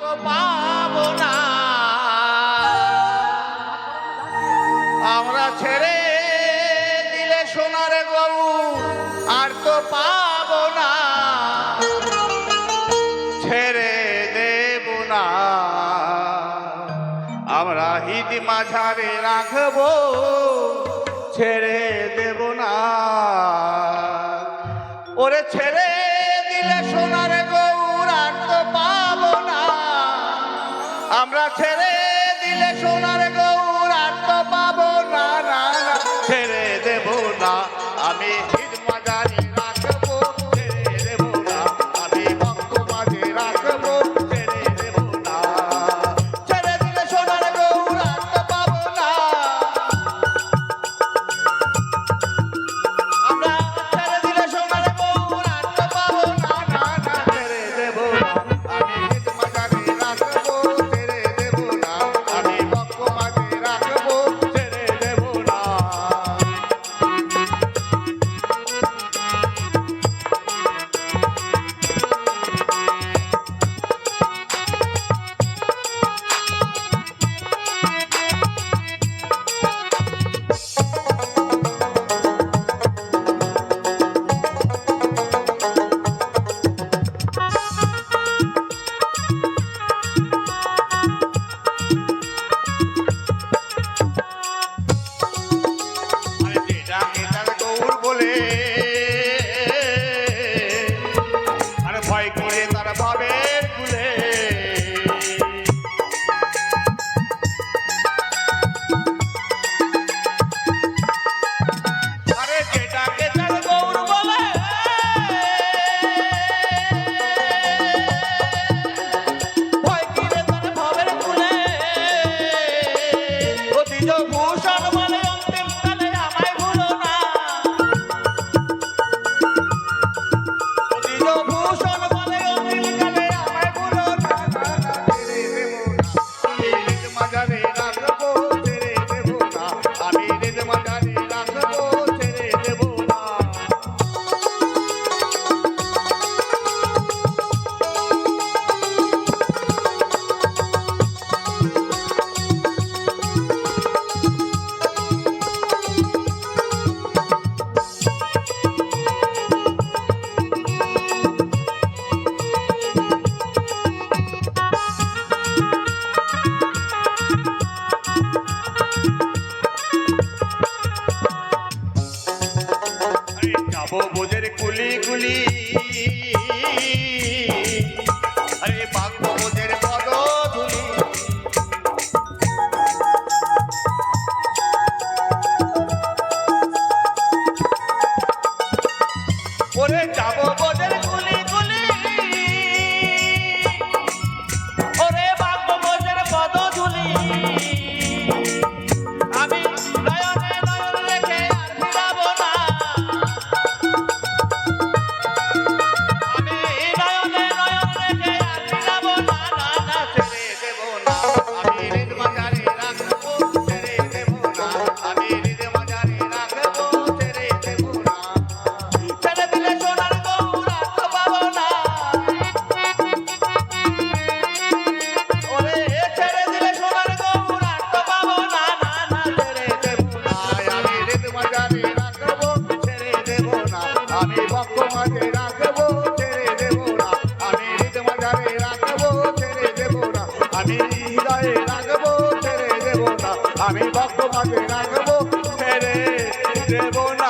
পাবো না আমরা ছেড়ে দিলে সোনারে গরু আর তো পাব না ছেড়ে দেব না। আমরা ঈদ মাঝারে রাখব, ছেড়ে দেব না। ওরে ছেড়ে আমরা ছেড়ে দিলে সোনার গৌর আর তো পাবো না না ছেড়ে দেবো না, আমি হিট জানি Like. বজের কুলি কুলি। আরে বাঘ বজের পদ ধুলি ওরে যাব বজের তোমাকে রাখব ছেড়ে দেব না।